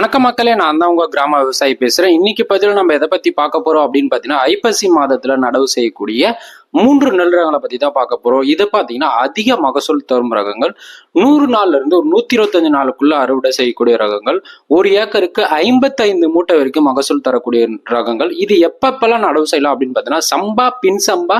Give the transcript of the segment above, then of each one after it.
வணக்க மக்களே நான் தான் உங்க கிராம விவசாயி பேசுறேன். இன்னைக்கு பதில் நம்ம எதை பத்தி பார்க்க போறோம் அப்படின்னு பாத்தீங்கன்னா ஐப்பசி மாதத்துல நடவு செய்யக்கூடிய மூன்று நெல் ரகங்களை பத்தி தான் பார்க்க போறோம். இதை பார்த்தீங்கன்னா அதிக மகசூல் தரும் ரகங்கள் நூறு நாள்ல இருந்து ஒரு நூத்தி இருபத்தஞ்சு நாளுக்குள்ள அறுவடை செய்யக்கூடிய ரகங்கள் ஒரு ஏக்கருக்கு ஐம்பத்தைந்து மூட்டை வரைக்கும் மகசூல் தரக்கூடிய ரகங்கள். இது எப்பப்பெல்லாம் நடவு செய்யலாம் அப்படின்னு பார்த்தீங்கன்னா சம்பா பின் சம்பா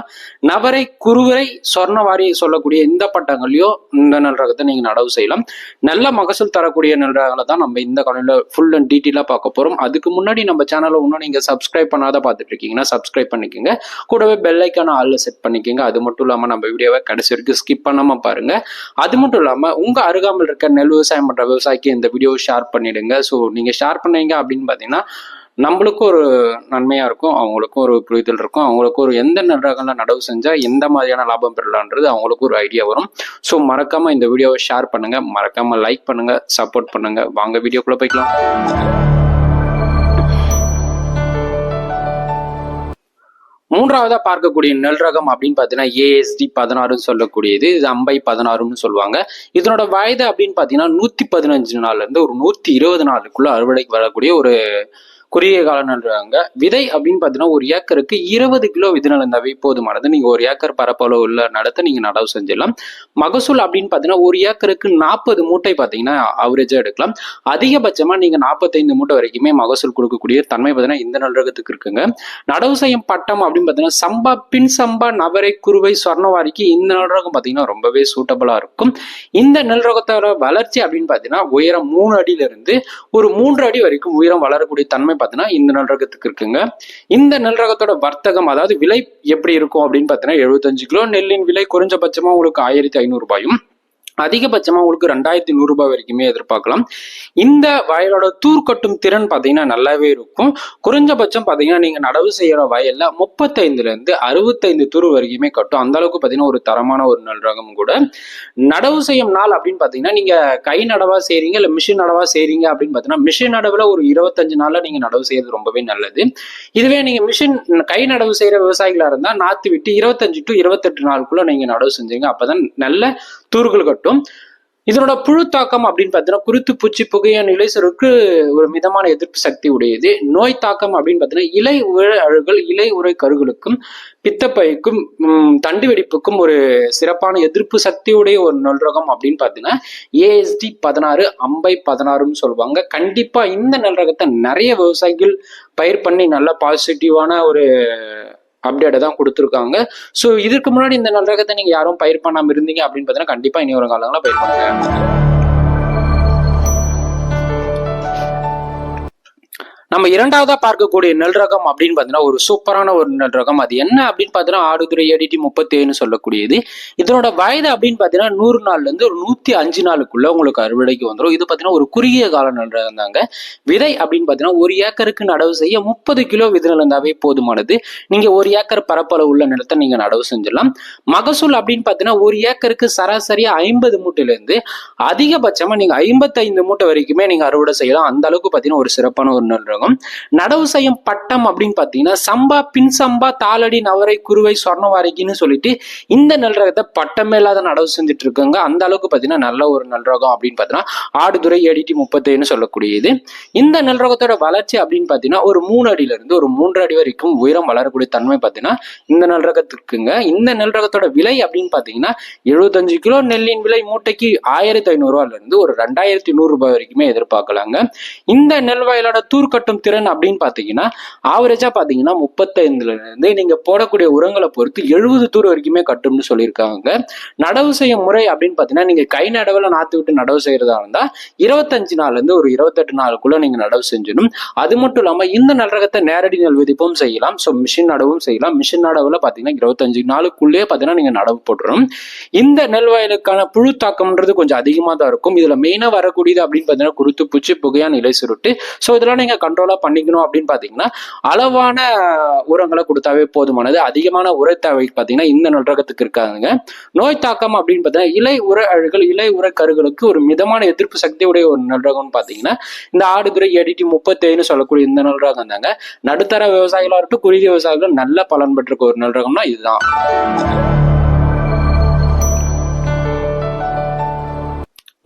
நவரை குறுவரை சொர்ணவாரி சொல்லக்கூடிய இந்த பட்டங்களையோ இந்த நெல் ரகத்தை நீங்க நடவு செய்யலாம். நல்ல மகசூல் தரக்கூடிய நெல் ரகங்களை தான் நம்ம இந்த காலையில் ஃபுல் அண்ட் டீட்டெயிலாக பார்க்க போறோம். அதுக்கு முன்னாடி நம்ம சேனலை இன்னும் நீங்க சப்ஸ்கிரைப் பண்ணாத பார்த்துட்டு இருக்கீங்கன்னா சப்ஸ்கிரைப் பண்ணிக்கோங்க. கூடவே பெல் ஐக்கான செட் பண்ணிக்கோங்க. அது மட்டும் இல்லாம நம்ம வீடியோவை கடைசி வரைக்கும் ஸ்கிப் பண்ணாம பாருங்க. அது மட்டும் இல்லாமல் உங்கள் அருகாமல் இருக்க நெல் விவசாயம் பண்ற விவசாயிக்கு இந்த வீடியோவை ஷேர் பண்ணிடுங்க. ஸோ நீங்கள் ஷேர் பண்ணீங்க அப்படின்னு பார்த்தீங்கன்னா நம்மளுக்கும் ஒரு நன்மையாக இருக்கும். அவங்களுக்கும் ஒரு புரிதல் இருக்கும். அவங்களுக்கும் ஒரு எந்த நெல் நடவு செஞ்சால் எந்த மாதிரியான லாபம் பெறலான்றது அவங்களுக்கும் ஒரு ஐடியா வரும். ஸோ மறக்காமல் இந்த வீடியோவை ஷேர் பண்ணுங்க. மறக்காமல் லைக் பண்ணுங்க. சப்போர்ட் பண்ணுங்க. வாங்க வீடியோக்குள்ளே போய்க்கலாம். மூன்றாவதா பார்க்கக்கூடிய நெல் ரகம் அப்படின்னு பார்த்தீங்கன்னா ஏஎஸ்டி பதினாறுன்னு சொல்லக்கூடியது. இது அம்பை பதினாறுன்னு சொல்லுவாங்க. இதனோட வயது அப்படின்னு பார்த்தீங்கன்னா நூத்தி பதினஞ்சு நாள்ல இருந்து ஒரு நூத்தி இருபது நாளுக்குள்ள அறுவடைக்கு வரக்கூடிய ஒரு குறுகிய கால விதை அப்படின்னு பார்த்தீங்கன்னா ஒரு ஏக்கருக்கு இருபது கிலோ விதை இருந்தாவே போதுமானது. நீங்கள் ஒரு ஏக்கர் பரப்பளவு உள்ள நடத்த நீங்கள் நடவு செஞ்சிடலாம். மகசூல் அப்படின்னு பார்த்தீங்கன்னா ஒரு ஏக்கருக்கு நாற்பது மூட்டை பார்த்தீங்கன்னா அவரேஜாக எடுக்கலாம். அதிகபட்சமாக நீங்கள் நாற்பத்தைந்து மூட்டை வரைக்குமே மகசூல் கொடுக்கக்கூடிய தன்மை பார்த்தீங்கன்னா இந்த நல்ரகத்துக்கு இருக்குங்க. நடவு செய்யும் பட்டம் அப்படின்னு பார்த்தீங்கன்னா சம்பா பின் சம்பா நவரை குருவை சொர்ணவாரிக்கு இந்த நல்ரகம் பார்த்தீங்கன்னா ரொம்பவே சூட்டபுளாக இருக்கும். இந்த நல்ரகத்தோட வளர்ச்சி அப்படின்னு பார்த்தீங்கன்னா உயரம் மூணு அடியிலிருந்து ஒரு மூன்று அடி வரைக்கும் உயரம் வளரக்கூடிய தன்மை பார்த்தீங்கன்னா இந்த நெல் ரகத்துக்கு இருக்குங்க. இந்த நெல் ரகத்தோட வர்த்தகம் அதாவது விலை எப்படி இருக்கும் அப்படின்னு பார்த்தீங்கன்னா எழுபத்தஞ்சு கிலோ நெல்லின் விலை குறைஞ்சபட்சமா உங்களுக்கு ஆயிரத்தி ஐநூறு அதிகபட்சமாக உங்களுக்கு ரெண்டாயிரத்தி நூறுரூபா வரைக்குமே எதிர்பார்க்கலாம். இந்த வயலோட தூர்க்கட்டும் திறன் பார்த்தீங்கன்னா நல்லாவே இருக்கும். குறைஞ்சபட்சம் பார்த்தீங்கன்னா நீங்கள் நடவு செய்கிற வயலில் முப்பத்தைந்துலேருந்து அறுபத்தைந்து தூர் வரைக்குமே கட்டும். அந்த அளவுக்கு பார்த்தீங்கன்னா ஒரு தரமான ஒரு நல் ரகம் கூட. நடவு செய்யும் நாள் அப்படின்னு பார்த்தீங்கன்னா நீங்கள் கை நடவாக செய்கிறீங்க இல்லை மிஷின் நடவாக செய்கிறீங்க அப்படின்னு பார்த்தீங்கன்னா மிஷின் நடவில் ஒரு இருபத்தஞ்சு நாளில் நீங்கள் நடவு செய்யறது ரொம்பவே நல்லது. இதுவே நீங்கள் மிஷின் கை நடவு செய்கிற விவசாயிகளாக இருந்தால் நாற்று விட்டு இருபத்தஞ்சு டு இருபத்தெட்டு நாளுக்குள்ளே நீங்கள் நடவு செஞ்சீங்க. அப்பதான் நல்ல தூர்கள் கட்டும். இதனோட புழு தாக்கம் அப்படின்னு பார்த்தீங்கன்னா குருத்து பூச்சி புகைய நிலைசருக்கு ஒரு மிதமான எதிர்ப்பு சக்தி உடையது. நோய் தாக்கம் அப்படின்னு பார்த்தீங்கன்னா இலை உர அழுகல் இலை உரை கருகளுக்கும் பித்தப்பைக்கும் உம், தண்டு வெடிப்புக்கும் ஒரு சிறப்பான எதிர்ப்பு சக்தியுடைய ஒரு நல்ரகம் அப்படின்னு பார்த்தீங்கன்னா ஏஎஸ்டி பதினாறு அம்பை பதினாறுன்னு சொல்லுவாங்க. கண்டிப்பா இந்த நல்ரகத்தை நிறைய விவசாயிகள் பயிர் பண்ணி நல்ல பாசிட்டிவான ஒரு அப்டேட்டை தான் கொடுத்துருக்காங்க. ஸோ இதுக்கு முன்னாடி இந்த நல்ல ரகத்தை நீங்க யாரும் பயிர் பண்ணாமல் இருந்தீங்க அப்படின்னு பார்த்தீங்கன்னா கண்டிப்பா இனி ஒரு காலங்களில் பயிர் பண்ணுங்க. நம்ம இரண்டாவதா பார்க்கக்கூடிய நெல் ரகம் அப்படின்னு பார்த்தீங்கன்னா ஒரு சூப்பரான ஒரு நெல் ரகம் அது என்ன அப்படின்னு பார்த்தீங்கன்னா ஆடுதுறை ஏடிடி முப்பத்தி ஏழு சொல்லக்கூடியது. இதனோட வயது அப்படின்னு பார்த்தீங்கன்னா நூறு நாள்ல இருந்து ஒரு நூத்தி அஞ்சு நாளுக்குள்ள உங்களுக்கு அறுவடைக்கு வந்துடும் இது பார்த்தீங்கன்னா ஒரு குறுகிய கால நெல் ரகம் தாங்க. விதை அப்படின்னு பார்த்தீங்கன்னா ஒரு ஏக்கருக்கு நடவு செய்ய முப்பது கிலோ விதை இருந்தாவே போதுமானது. நீங்க ஒரு ஏக்கர் பரப்பளவு உள்ள நிலத்தை நீங்க நடவு செஞ்சிடலாம். மகசூல் அப்படின்னு பார்த்தீங்கன்னா ஒரு ஏக்கருக்கு சராசரியா ஐம்பது மூட்டையில இருந்து அதிகபட்சமா நீங்க ஐம்பத்தைந்து மூட்டை வரைக்குமே நீங்க அறுவடை செய்யலாம். அந்த அளவுக்கு பார்த்தீங்கன்னா ஒரு சிறப்பான ஒரு நெல் ரகம் நடவு செய்யும் பட்டம் அப்படின்னு பார்த்தீங்கன்னா சம்பா பின் சம்பா தாளடி நவரை குருவை சொர்ணவாரிக்கின்னு சொல்லிட்டு இந்த நெல் ரகத்தை பட்டமே இல்லாத நடவு செஞ்சுட்டு இருக்காங்க. அந்த அளவுக்கு பார்த்தீங்கன்னா நல்ல ஒரு நெல் ரகம் அப்படின்னு பார்த்தீங்கன்னா ஆடுதுறை ஏடிடி முப்பத்தேன்னு சொல்லக்கூடியது. இந்த நெல் ரகத்தோட வளர்ச்சி அப்படின்னு பார்த்தீங்கன்னா ஒரு மூணு அடியில இருந்து ஒரு மூன்று அடி வரைக்கும் உயரம் வளரக்கூடிய தன்மை பார்த்தீங்கன்னா இந்த நெல் ரகத்துக்குங்க இந்த நெல் ரகத்தோட விலை அப்படின்னு பார்த்தீங்கன்னா எழுபத்தஞ்சு கிலோ நெல்லின் விலை மூட்டைக்கு ஆயிரத்தி ஐநூறுரூவாலேருந்து ஒரு ரெண்டாயிரத்தி நூறு ரூபாய் வரைக்குமே எதிர்பார்க்கலாங்க. இந்த நெல் வயலோட தூர் திறன் அப்படின்னு பார்த்தீங்கன்னா ஆவரேஜாக பார்த்தீங்கன்னா முப்பத்தைந்துலேருந்து நீங்கள் நீங்க போடக்கூடிய உரங்களை பொறுத்து எழுபது தூர் வரைக்குமே கட்டும்னு சொல்லியிருக்காங்க. நடவு செய்யும் முறை அப்படின்னு பார்த்தீங்கன்னா நீங்கள் கை நடவில் நாத்து விட்டு நடவு செய்யறதா இருந்தால் இருபத்தஞ்சு நாள்லேருந்து ஒரு இருபத்தெட்டு நாளுக்குள்ளே நீங்கள் நடவு செஞ்சிடும் அது மட்டும் இல்லாமல் இந்த நெல் நேரடி நெல் விதிப்பும் செய்யலாம். ஸோ மிஷின் நடவும் செய்யலாம். மிஷின் நடவுல பார்த்தீங்கன்னா இருபத்தஞ்சு நாளுக்குள்ளேயே பார்த்தீங்கன்னா நீங்க நடவு போட்டுரும் இந்த நெல் வயலுக்கான புழு தாக்கம்ன்றது கொஞ்சம் அதிகமாக தான் இருக்கும். இதுல மெயினா வரக்கூடியது அப்படின்னு பார்த்தீங்கன்னா குருத்து பூச்சி புகையான இலை சுருட்டு. ஸோ இதெல்லாம் நீங்க கண்ட்ரோல் பண்ணிக்கணும் அப்படின்னு பார்த்தீங்கன்னா அளவான உரங்களை கொடுத்தாவே போதுமானது. அதிகமான உர தேவை பார்த்தீங்கன்னா இந்த நன்றகத்துக்கு இருக்காதுங்க. நோய் தாக்கம் அப்படின்னு பார்த்தீங்கன்னா இலை உர அழுகல் இலை உர கருகளுக்கு ஒரு மிதமான எதிர்ப்பு சக்தி உடைய ஒரு நெல் பார்த்தீங்கன்னா இந்த ஆடுதுறை எடிட்டி முப்பத்தேன்னு சொல்லக்கூடிய இந்த நல்ரகம் தாங்க நடுத்தர விவசாயிகளா இருக்கட்டும் குறுகிய விவசாயிகள் நல்ல பலன் பெற்றிருக்க ஒரு நல்ரகம்னா இதுதான்.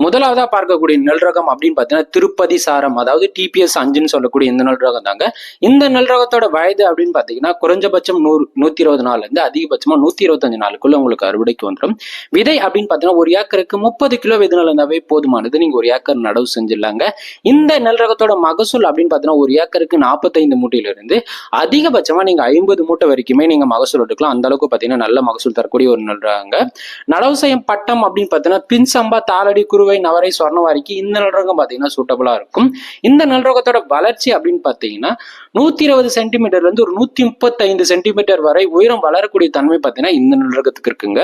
முதலாவதா பார்க்கக்கூடிய நல்ரகம் அப்படின்னு பார்த்தீங்கன்னா திருப்பதி சாரம் அதாவது டிபிஎஸ் அஞ்சுன்னு சொல்லக்கூடிய இந்த நல்ரகம் தாங்க. இந்த நெல் ரகத்தோட வயது அப்படின்னு பார்த்தீங்கன்னா குறைஞ்சபட்சம் நூறு நூத்தி இருபது நாள்ல இருந்து அதிகபட்சமா நூத்தி இருபத்தஞ்சு நாளுக்குள்ள உங்களுக்கு அறுவடைக்கு வந்துடும். விதை அப்படின்னு பார்த்தீங்கன்னா ஒரு ஏக்கருக்கு முப்பது கிலோ விதை இருந்தாவே போதுமானது. நீங்க ஒரு ஏக்கர் நடவு செஞ்சிடலாங்க. இந்த நெல் ரகத்தோட மகசூல் அப்படின்னு பார்த்தீங்கன்னா ஒரு ஏக்கருக்கு நாற்பத்தைந்து மூட்டையில இருந்து அதிகபட்சமா நீங்க ஐம்பது மூட்டை வரைக்குமே நீங்க மகசூல் எடுக்கலாம். அந்த அளவுக்கு பார்த்தீங்கன்னா நல்ல மகசூல் தரக்கூடிய ஒரு நெல் ரகங்க நடவு செய்யும் பட்டம் அப்படின்னு பார்த்தீங்கன்னா பின்சம்பா தாளடி குரு குருவை நவரை சொர்ணவாரிக்கு இந்த நல்ரோகம் பார்த்தீங்கன்னா சூட்டபுளாக இருக்கும். இந்த நல்ரோகத்தோட வளர்ச்சி அப்படின்னு பார்த்தீங்கன்னா நூற்றி இருபது சென்டிமீட்டர்ல இருந்து ஒரு நூற்றி முப்பத்தைந்து சென்டிமீட்டர் வரை உயரம் வளரக்கூடிய தன்மை பார்த்தீங்கன்னா இந்த நல்ரோகத்துக்கு இருக்குங்க.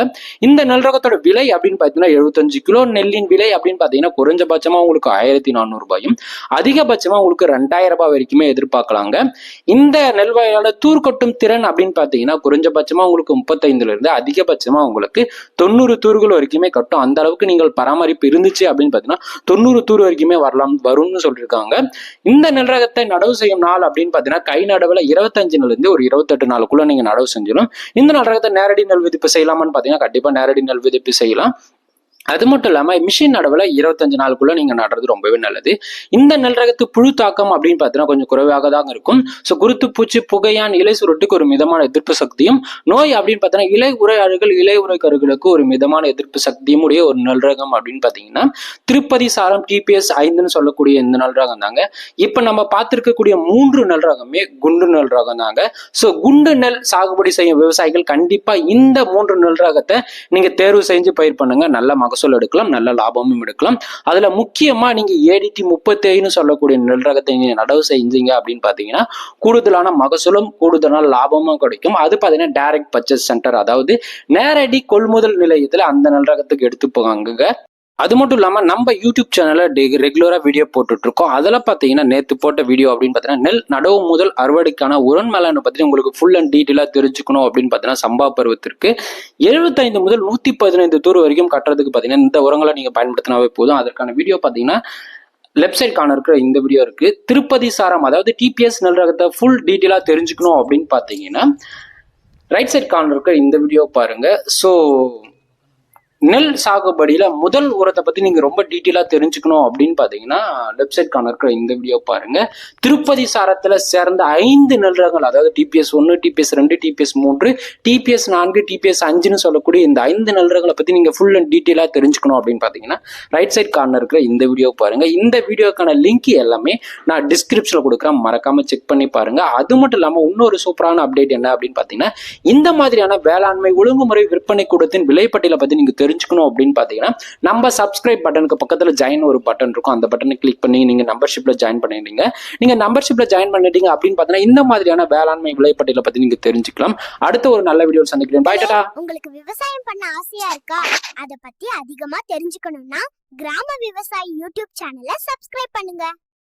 இந்த நல்ரோகத்தோட விலை அப்படின்னு பார்த்தீங்கன்னா எழுபத்தஞ்சு கிலோ நெல்லின் விலை அப்படின்னு பார்த்தீங்கன்னா குறைஞ்சபட்சமாக உங்களுக்கு ஆயிரத்தி நானூறு ரூபாயும் அதிகபட்சமா உங்களுக்கு ரெண்டாயிரம் ரூபாய் வரைக்குமே எதிர்பார்க்கலாங்க. இந்த நெல் வயலோட தூர்க்கொட்டும் திறன் அப்படின்னு பார்த்தீங்கன்னா குறைஞ்சபட்சமாக உங்களுக்கு முப்பத்தைந்துல இருந்து அதிகபட்சமா உங்களுக்கு தொண்ணூறு தூர்கள் வரைக்குமே கட்டும். அந்த அளவுக்கு நீங்கள் பராமரிப்பு இருந்து இருந்துச்சு அப்படின்னு பார்த்தீங்கன்னா தொண்ணூறு தூர் வரைக்குமே வரலாம் வரும்னு சொல்லியிருக்காங்க இந்த நெல்ரகத்தை நடவு செய்யும் நாள் அப்படின்னு பார்த்தீங்கன்னா கை நடவில் இருபத்தஞ்சுல இருந்து ஒரு இருபத்தெட்டு நாளுக்குள்ள நீங்க நடவு செஞ்சிடும் இந்த நெல்ரகத்தை நேரடி நெல் விதிப்பு செய்யலாமான்னு பார்த்தீங்கன்னா கண்டிப்பா நேரடி நெல் விதிப்பு செய்யலாம். அது மட்டும் இல்லாமல் மிஷின் நடவுல இருபத்தஞ்சு நாளுக்குள்ள நீங்க நடுறது ரொம்பவே நல்லது. இந்த நெல் ரகத்து புழு தாக்கம் அப்படின்னு பார்த்தீங்கன்னா கொஞ்சம் குறைவாக தான் இருக்கும். ஸோ குருத்து பூச்சி புகையான் இலை சுருட்டுக்கு ஒரு மிதமான எதிர்ப்பு சக்தியும் நோய் அப்படின்னு பார்த்தீங்கன்னா இலை உரை அழுகல் இலை உரை கருகளுக்கு ஒரு மிதமான எதிர்ப்பு சக்தியும் உடைய ஒரு நெல் ரகம் அப்படின்னு பார்த்தீங்கன்னா திருப்பதி சாரம் டிபிஎஸ் ஐந்துன்னு சொல்லக்கூடிய இந்த நெல் ரகம் தாங்க. இப்போ நம்ம பார்த்துருக்கக்கூடிய மூன்று நெல் ரகமே குண்டு நெல் ரகம் தாங்க. ஸோ குண்டு நெல் சாகுபடி செய்யும் விவசாயிகள் கண்டிப்பாக இந்த மூன்று நெல் ரகத்தை நீங்க தேர்வு செஞ்சு பயிர் பண்ணுங்க. நல்ல மகசூல் எடுக்கலாம் நல்ல லாபமும் எடுக்கலாம். அதுல முக்கியமா நீங்க ஏடிடி முப்பத்தேழுன்னு சொல்லக்கூடிய நெல் ரகத்தை நீங்க நடவு செஞ்சீங்க அப்படின்னு பாத்தீங்கன்னா கூடுதலான மகசூலும் கூடுதலான லாபமும் கிடைக்கும். அது பாத்தீங்கன்னா டைரக்ட் பர்ச்சேஸ் சென்டர் அதாவது நேரடி கொள்முதல் நிலையத்துல அந்த நெல் ரகத்துக்கு எடுத்து போவாங்க அது மட்டும் இல்லாமல் நம்ம யூடியூப் சேனல்ல ரெகுலராக வீடியோ போட்டுட்ருக்கோம். அதில் பார்த்தீங்கன்னா நேற்று போட்ட வீடியோ அப்படின்னு பார்த்தீங்கன்னா நெல் நடவு முதல் அறுவடைக்கான உரன் மேலான பார்த்தீங்கன்னா உங்களுக்கு ஃபுல் அண்ட் டீட்டெயிலாக தெரிஞ்சுக்கணும் அப்படின்னு பார்த்தீங்கன்னா சம்பா பருவத்திற்கு எழுபத்தைந்து முதல் நூற்றி பதினைந்து தூர் வரைக்கும் கட்டுறதுக்கு பார்த்தீங்கன்னா இந்த உரங்களை நீங்கள் பயன்படுத்தினாவே போதும். அதற்கான வீடியோ பார்த்தீங்கன்னா லெஃப்ட் சைட் கார்னர் இருக்கிற இந்த வீடியோ இருக்கு. திருப்பதி சாரம் அதாவது டிபிஎஸ் நெல் ரகத்தை ஃபுல் டீட்டெயிலாக தெரிஞ்சுக்கணும் அப்படின்னு பார்த்தீங்கன்னா ரைட் சைட் கார்னர் இருக்கிற இந்த வீடியோ பாருங்க. ஸோ நெல் சாகுபடியில முதல் உரத்தை பத்தி நீங்க ரொம்ப டீட்டெயிலா தெரிஞ்சுக்கணும் அப்படின்னு பாத்தீங்கன்னா லெஃப்ட் சைட் இருக்கிற இந்த வீடியோ பாருங்க. திருப்பதி சாரத்துல சேர்ந்த ஐந்து நெல் ரகங்கள் அதாவது டிபிஎஸ் ஒன்று டிபிஎஸ் ரெண்டு டிபிஎஸ் மூன்று டிபிஎஸ் நான்கு டிபிஎஸ் அஞ்சுன்னு சொல்லக்கூடிய இந்த ஐந்து நெல் ரகங்களை பத்தி நீங்க ஃபுல் அண்ட் டீட்டெயிலா தெரிஞ்சுக்கணும் அப்படின்னு பாத்தீங்கன்னா ரைட் சைட் கார்னர் இருக்கிற இந்த வீடியோ பாருங்க. இந்த வீடியோக்கான லிங்க் எல்லாமே நான் டிஸ்கிரிப்ஷன்ல கொடுக்குறேன். மறக்காம செக் பண்ணி பாருங்க. அது மட்டும் இல்லாம இன்னொரு சூப்பரான அப்டேட் என்ன அப்படின்னு பாத்தீங்கன்னா இந்த மாதிரியான வேளாண்மை ஒழுங்குமுறை விற்பனை கூடத்தின் விலைப்பட்டியலை பத்தி நீங்க தெரிஞ்சுக்கணும் அப்படின்னு பார்த்தீங்கன்னா நம்ம சப்ஸ்கிரைப் பட்டனுக்கு பக்கத்தில் ஜாயின் ஒரு பட்டன் இருக்கும். அந்த பட்டனை கிளிக் பண்ணி நீங்கள் நம்பர்ஷிப்பில் ஜாயின் பண்ணிட்டீங்க நீங்கள் நம்பர்ஷிப்பில் ஜாயின் பண்ணிட்டீங்க அப்படின்னு பார்த்தீங்கன்னா இந்த மாதிரியான வேளாண்மை விலைப்பட்டியலை பற்றி நீங்கள் தெரிஞ்சுக்கலாம். அடுத்த ஒரு நல்ல வீடியோ சந்திக்கிறேன். பாய் டாடா உங்களுக்கு விவசாயம் பண்ண ஆசையா இருக்கா? அதை பற்றி அதிகமாக தெரிஞ்சுக்கணும்னா கிராம விவசாயி யூடியூப் சேனலை சப்ஸ்கிரைப் பண்ணுங்க.